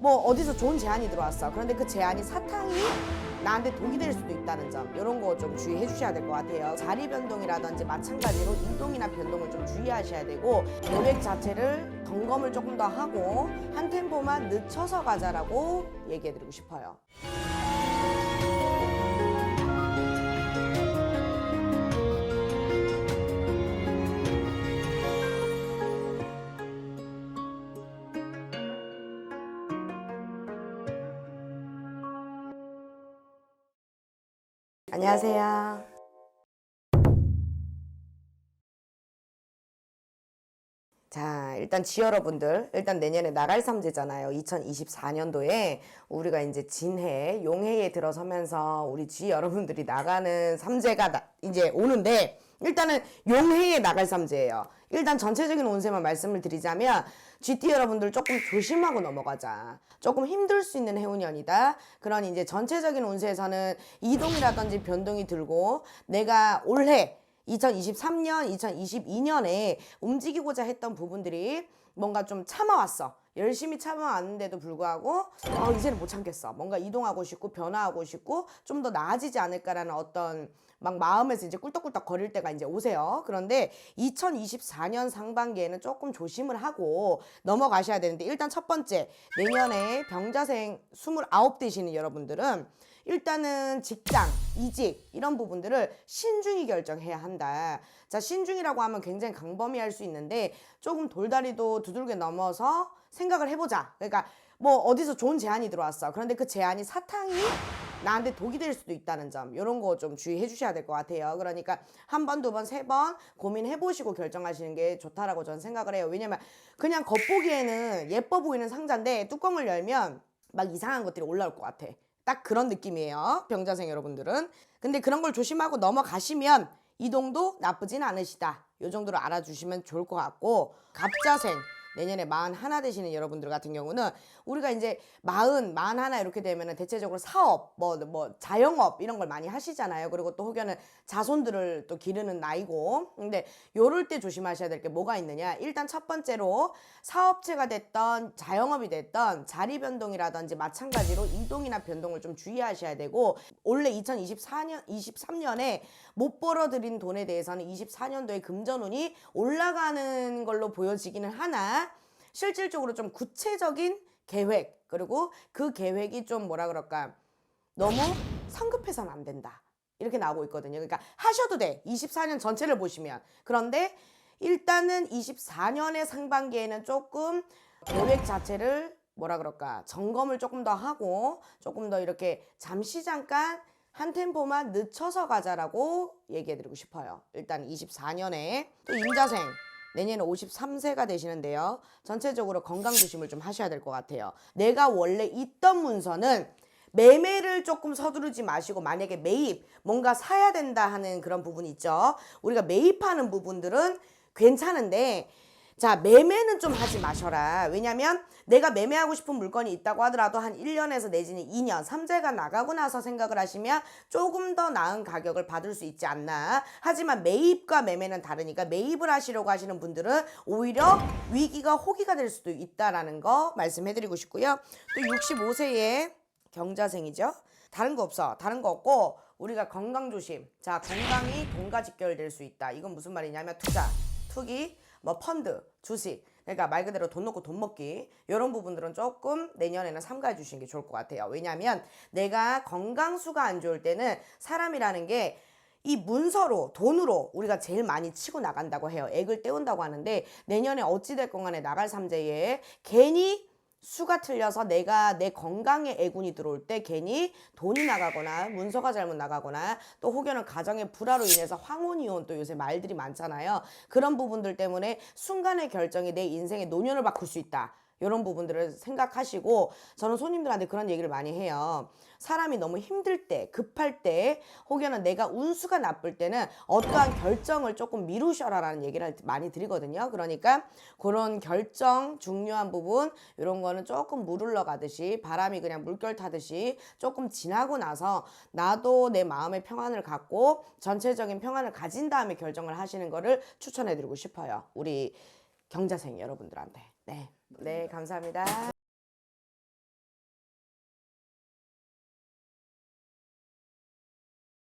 뭐 어디서 좋은 제안이 들어왔어. 그런데 그 제안이 사탕이 나한테 독이 될 수도 있다는 점 이런 거 좀 주의해 주셔야 될 것 같아요. 자리 변동이라든지 마찬가지로 이동이나 변동을 좀 주의하셔야 되고 계획 자체를 점검을 조금 더 하고 한 템포만 늦춰서 가자라고 얘기해 드리고 싶어요. 안녕하세요. 자, 일단 지 여러분들, 일단 내년에 나갈 삼재잖아요. 2024년도에 우리가 이제 진해, 용해에 들어서면서 우리 지 여러분들이 나가는 삼재가 나- 이제 오는데 일단은 용해에 나갈 삼재예요. 일단 전체적인 운세만 말씀을 드리자면 GT 여러분들 조금 조심하고 넘어가자. 조금 힘들 수 있는 해운년이다. 그런 이제 전체적인 운세에서는 이동이라든지 변동이 들고 내가 올해 2023년, 2022년에 움직이고자 했던 부분들이 뭔가 좀 참아왔어. 열심히 참아왔는데도 불구하고 어, 이제는 못 참겠어. 뭔가 이동하고 싶고 변화하고 싶고 좀 더 나아지지 않을까라는 어떤 막 마음에서 이제 꿀떡꿀떡 거릴 때가 이제 오세요. 그런데 2024년 상반기에는 조금 조심을 하고 넘어가셔야 되는데 일단 첫 번째 내년에 병자생 29 되시는 여러분들은 일단은 직장, 이직 이런 부분들을 신중히 결정해야 한다. 자, 신중이라고 하면 굉장히 강범위할 수 있는데 조금 돌다리도 두들겨 넘어서 생각을 해보자. 그러니까 뭐 어디서 좋은 제안이 들어왔어. 그런데 그 제안이 사탕이 나한테 독이 될 수도 있다는 점 이런 거 좀 주의해 주셔야 될 것 같아요. 그러니까 한 번, 두 번, 세 번 고민해 보시고 결정하시는 게 좋다라고 저는 생각을 해요. 왜냐면 그냥 겉보기에는 예뻐 보이는 상자인데 뚜껑을 열면 막 이상한 것들이 올라올 것 같아. 딱 그런 느낌이에요. 병자생 여러분들은. 근데 그런 걸 조심하고 넘어가시면 이동도 나쁘진 않으시다. 요 정도로 알아주시면 좋을 것 같고 갑자생 내년에 마흔 하나 되시는 여러분들 같은 경우는 우리가 이제 마흔, 마흔 하나 이렇게 되면은 대체적으로 사업, 뭐, 뭐, 자영업 이런 걸 많이 하시잖아요. 그리고 또 혹여는 자손들을 또 기르는 나이고. 근데 요럴 때 조심하셔야 될 게 뭐가 있느냐. 일단 첫 번째로 사업체가 됐던 자영업이 됐던 자리 변동이라든지 마찬가지로 이동이나 변동을 좀 주의하셔야 되고 원래 2024년, 23년에 못 벌어들인 돈에 대해서는 24년도에 금전운이 올라가는 걸로 보여지기는 하나 실질적으로 좀 구체적인 계획 그리고 그 계획이 좀 뭐라 그럴까? 너무 성급해서는 안 된다. 이렇게 나오고 있거든요. 그러니까 하셔도 돼. 24년 전체를 보시면. 그런데 일단은 24년의 상반기에는 조금 계획 자체를 뭐라 그럴까? 점검을 조금 더 하고 조금 더 이렇게 잠시 잠깐 한 템포만 늦춰서 가자라고 얘기해드리고 싶어요. 일단 24년에 또 임자생 내년에 53세가 되시는데요. 전체적으로 건강 조심을 좀 하셔야 될 것 같아요. 내가 원래 있던 문서는 매매를 조금 서두르지 마시고 만약에 매입 뭔가 사야 된다 하는 그런 부분이 있죠. 우리가 매입하는 부분들은 괜찮은데 자, 매매는 좀 하지 마셔라. 왜냐면 내가 매매하고 싶은 물건이 있다고 하더라도 한 1년에서 내지는 2년, 3재가 나가고 나서 생각을 하시면 조금 더 나은 가격을 받을 수 있지 않나. 하지만 매입과 매매는 다르니까 매입을 하시려고 하시는 분들은 오히려 위기가 호기가 될 수도 있다라는 거 말씀해 드리고 싶고요. 또 65세의 경자생이죠. 다른 거 없어. 다른 거 없고 우리가 건강 조심. 자, 건강이 돈과 직결될 수 있다. 이건 무슨 말이냐면 투자, 투기, 뭐 펀드, 주식. 그러니까 말 그대로 돈 넣고 돈 먹기 이런 부분들은 조금 내년에는 삼가해 주시는 게 좋을 것 같아요. 왜냐하면 내가 건강수가 안 좋을 때는 사람이라는 게 이 문서로 돈으로 우리가 제일 많이 치고 나간다고 해요. 액을 떼운다고 하는데 내년에 어찌 됐건 간에 나갈 삼재에 괜히 수가 틀려서 내가 내 건강에 애군이 들어올 때 괜히 돈이 나가거나 문서가 잘못 나가거나 또 혹여는 가정의 불화로 인해서 황혼이 온또 요새 말들이 많잖아요. 그런 부분들 때문에 순간의 결정이 내 인생의 노년을 바꿀 수 있다. 이런 부분들을 생각하시고 저는 손님들한테 그런 얘기를 많이 해요. 사람이 너무 힘들 때, 급할 때, 혹여는 내가 운수가 나쁠 때는 어떠한 결정을 조금 미루셔라라는 얘기를 많이 드리거든요. 그러니까 그런 결정, 중요한 부분 이런 거는 조금 물흘러 가듯이 바람이 그냥 물결 타듯이 조금 지나고 나서 나도 내 마음의 평안을 갖고 전체적인 평안을 가진 다음에 결정을 하시는 거를 추천해 드리고 싶어요. 우리 경자생 여러분들한테. 네. 네, 감사합니다.